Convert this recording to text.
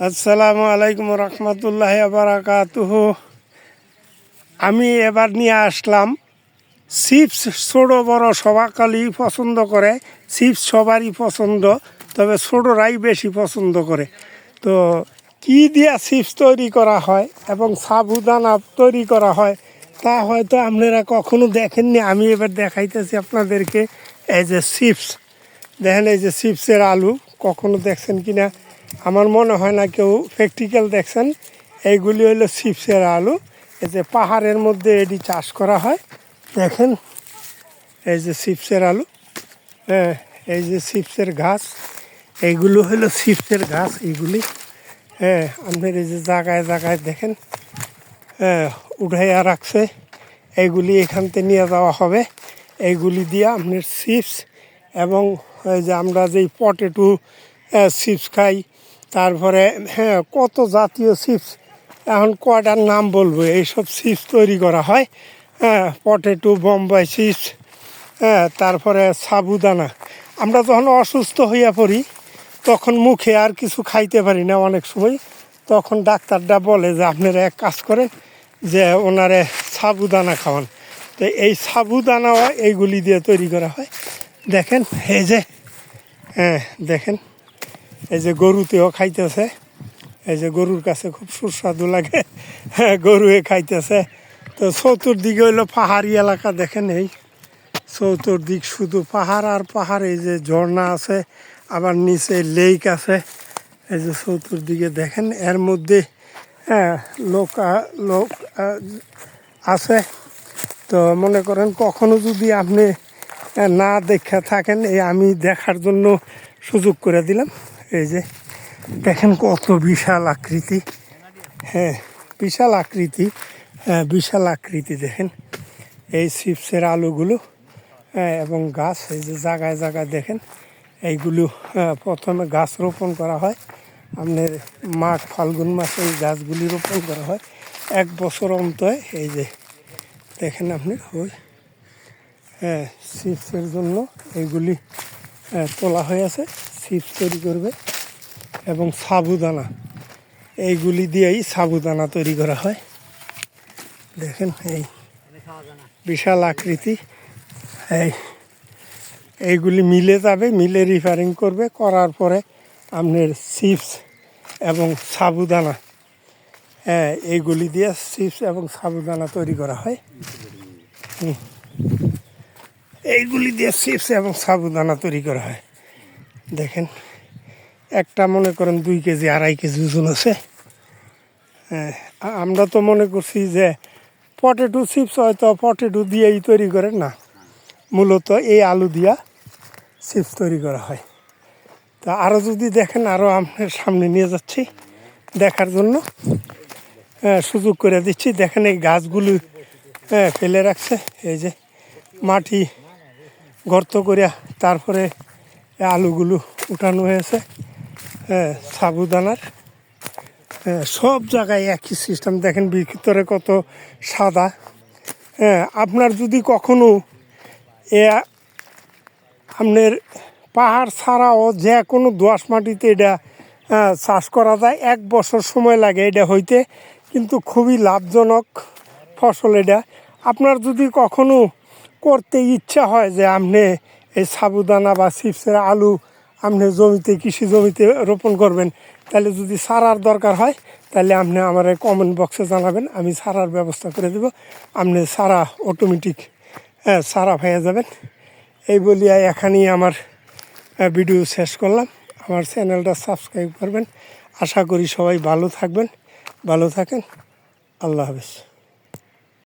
আসসালামু আলাইকুম রহমতুল্লাহ বারাকাতুহ। আমি এবার নিয়ে আসলাম চিপস। ছোটো, বড় সবাকালই পছন্দ করে, চিপস সবারই পছন্দ, তবে ছোটোরাই বেশি পছন্দ করে। তো কি দিয়ে চিপস তৈরি করা হয় এবং সাবুদানা তৈরি করা হয়, তা হয়তো আপনারা কখনো দেখেননি। আমি এবার দেখাইতেছি আপনাদেরকে, এই যে চিপস। দেখেন এই যে চিপসের আলু, কখনো দেখছেন কি না আমার মনে হয় না কেউ প্র্যাকটিক্যাল দেখছেন। এইগুলি হলো চিপসের আলু। এই যে পাহাড়ের মধ্যে এটি চাষ করা হয়। দেখেন, এই যে চিপসের আলু। হ্যাঁ এই যে চিপসের ঘাস। এইগুলো হলো চিপসের ঘাস, এইগুলি। হ্যাঁ আপনার এই যে জায়গায় জায়গায় দেখেন হ্যাঁ উঠাইয়া রাখছে। এইগুলি এখান থেকে নিয়ে যাওয়া হবে। এইগুলি দিয়ে আপনার চিপস এবং যে আমরা যেই পটেটো চিপস খাই। তারপরে হ্যাঁ কত জাতীয় চিপস এখন কয়টার নাম বলব? এইসব চিপস তৈরি করা হয় হ্যাঁ পটেটো বোম্বাই চিপস হ্যাঁ তারপরে সাবুদানা। আমরা যখন অসুস্থ হইয়া পড়ি, তখন মুখে আর কিছু খাইতে পারি না অনেক সময়। তখন ডাক্তারটা বলে যে, আপনারা এক কাজ করেন যে, ওনারে সাবুদানা খাওয়ান। তো এই সাবুদানাও এইগুলি দিয়ে তৈরি করা হয়। দেখেন, এই যে হ্যাঁ দেখেন। এই যে গরুতেও খাইতেছে। এই যে গরুর কাছে খুব সুস্বাদু লাগে। হ্যাঁ গরুয়ে খাইতেছে। তো চতুর্দিকে হইল পাহাড়ি এলাকা, দেখেন এই। চতুর্দিক শুধু পাহাড় আর পাহাড় এই যে ঝর্ণা আছে, আবার নিচে লেক আছে। এই যে চতুর্দিকে দেখেন, এর মধ্যে হ্যাঁ লোক লোক আছে। তো মনে করেন কখনো যদি আপনি না দেখা থাকেন, এই আমি দেখার জন্য সুযোগ করে দিলাম। এই যে দেখেন কত বিশাল আকৃতি। হ্যাঁ বিশাল আকৃতি। হ্যাঁ বিশাল আকৃতি দেখেন। এই চিপসের আলুগুলো হ্যাঁ, এবং গাছ এই যে জায়গায় জায়গায় দেখেন এইগুলো হ্যাঁ, প্রথমে গাছ রোপণ করা হয়। আপনার মাঘ ফাল্গুন মাসে এই গাছগুলি রোপণ করা হয়। এক বছর অন্তর এই যে দেখেন আপনি ওই হ্যাঁ চিপসের জন্য এইগুলি হ্যাঁ, তোলা হয়ে আছে। চিপস তৈরি করবে এবং সাবুদানা। এইগুলি দিয়েই সাবুদানা তৈরি করা হয়। দেখেন এই বিশাল আকৃতি। এই, এইগুলি মিলে যাবে, মিলে রিফারিং করবে, করার পরে আপনার চিপস এবং সাবুদানা। হ্যাঁ এইগুলি দিয়ে চিপস এবং সাবুদানা তৈরি করা হয়। এইগুলি দিয়ে চিপস এবং সাবুদানা তৈরি করা হয়। দেখেন একটা মনে করেন দুই কেজি আড়াই কেজি ওজন আছে। হ্যাঁ, আমরা তো মনে করছি যে পটেটো চিপস হয়তো পটেটো দিয়েই তৈরি করে না। মূলত এই আলু দিয়া চিপস তৈরি করা হয়। তা আরও যদি দেখেন আরও আপনার সামনে নিয়ে যাচ্ছি দেখার জন্য। হ্যাঁ, সুযোগ করে দিচ্ছি। দেখেন এই গাছগুলো হ্যাঁ, ফেলে রাখছে। এই যে মাটি গর্ত করিয়া তারপরে আলুগুলো উঠানো হয়েছে হ্যাঁ, সাবুদানার। হ্যাঁ, সব জায়গায় একই সিস্টেম দেখেন ভিতরে কত সাদা। হ্যাঁ আপনার যদি কখনো এ আপনার পাহাড় ছাড়াও যে কোনো দোয়াশ মাটিতে এটা চাষ করা যায় এক বছর সময় লাগে এটা হইতে। কিন্তু খুবই লাভজনক ফসল এটা। আপনার যদি কখনো করতে ইচ্ছা হয় যে আপনি এই সাবুদানা বা চিপসের আলু আপনি জমিতে, কৃষি জমিতে রোপণ করবেন, তাহলে যদি সারার দরকার হয়, তাহলে আপনি আমার কমেন্ট বক্সে জানাবেন, আমি সারার ব্যবস্থা করে দেব। আপনি সারা অটোমেটিক হ্যাঁ সারা হয়ে যাবেন। এই বলিয়া এখানেই আমার ভিডিও শেষ করলাম। আমার চ্যানেলটা সাবস্ক্রাইব করবেন। আশা করি সবাই ভালো থাকবেন, ভালো থাকেন। আল্লাহ হাফেজ।